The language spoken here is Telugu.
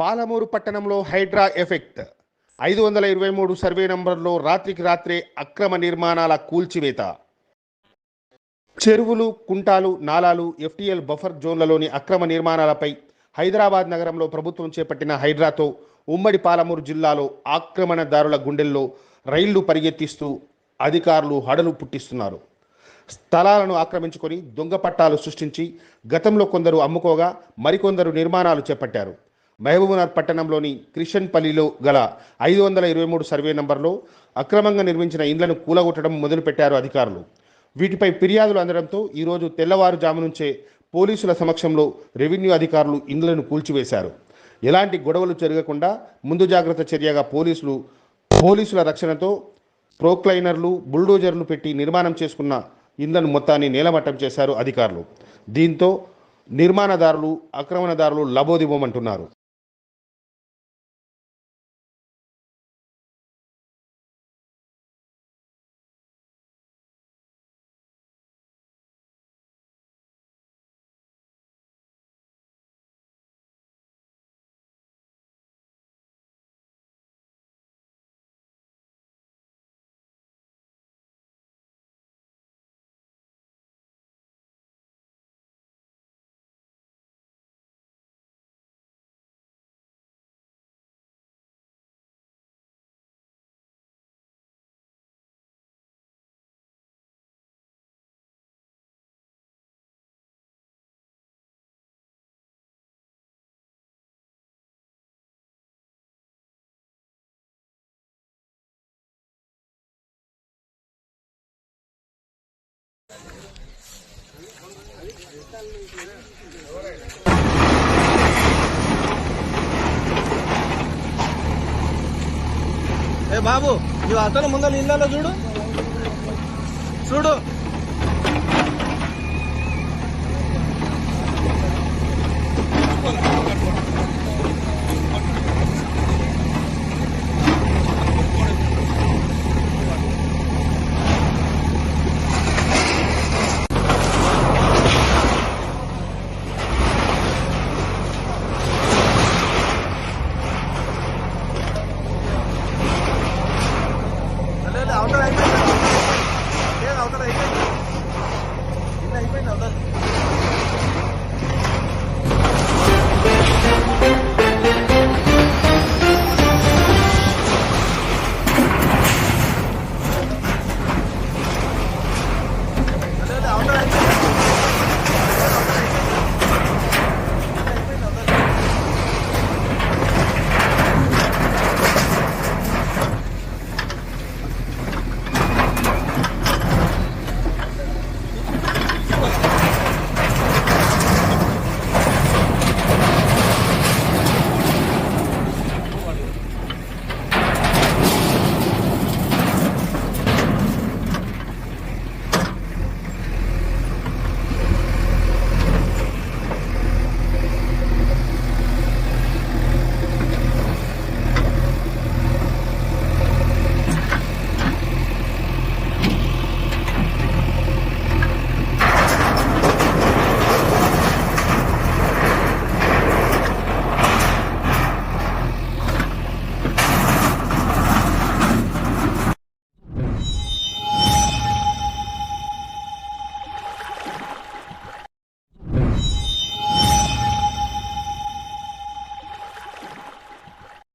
పాలమూరు పట్టణంలో హైడ్రా ఎఫెక్ట్. ఐదు వందల ఇరవై మూడు సర్వే నంబర్లో రాత్రికి రాత్రే అక్రమ నిర్మాణాల కూల్చివేత. చెరువులు కుంటాలు నాలాలు ఎఫ్టీఎల్ బఫర్ జోన్లలోని అక్రమ నిర్మాణాలపై హైదరాబాద్ నగరంలో ప్రభుత్వం చేపట్టిన హైడ్రాతో ఉమ్మడి పాలమూరు జిల్లాలో ఆక్రమణదారుల గుండెల్లో రైళ్ళు పరిగెత్తిస్తూ అధికారులు హడలు పుట్టిస్తున్నారు. స్థలాలను ఆక్రమించుకొని దొంగ పట్టాలు సృష్టించి గతంలో కొందరు అమ్ముకోగా మరికొందరు నిర్మాణాలు చేపట్టారు. మహబూబ్నగర్ పట్టణంలోని క్రిషన్పల్లిలో గల ఐదు వందల ఇరవై మూడు సర్వే నంబర్లో అక్రమంగా నిర్మించిన ఇండ్లను కూలగొట్టడం మొదలుపెట్టారు అధికారులు. వీటిపై ఫిర్యాదులు అందడంతో ఈరోజు తెల్లవారుజాము నుంచే పోలీసుల సమక్షంలో రెవెన్యూ అధికారులు ఇండ్లను కూల్చివేశారు. ఎలాంటి గొడవలు జరగకుండా ముందు జాగ్రత్త చర్యగా పోలీసులు పోలీసుల రక్షణతో ప్రోక్లైనర్లు బుల్డోజర్లు పెట్టి నిర్మాణం చేసుకున్న ఇండ్లను మొత్తాన్ని నేలమట్టం చేశారు అధికారులు. దీంతో నిర్మాణదారులు ఆక్రమణదారులు లబోదిబోమంటున్నారు. ఏ బాబు నువ్వు అతను ముందర నిన్న చూడు. చూడు.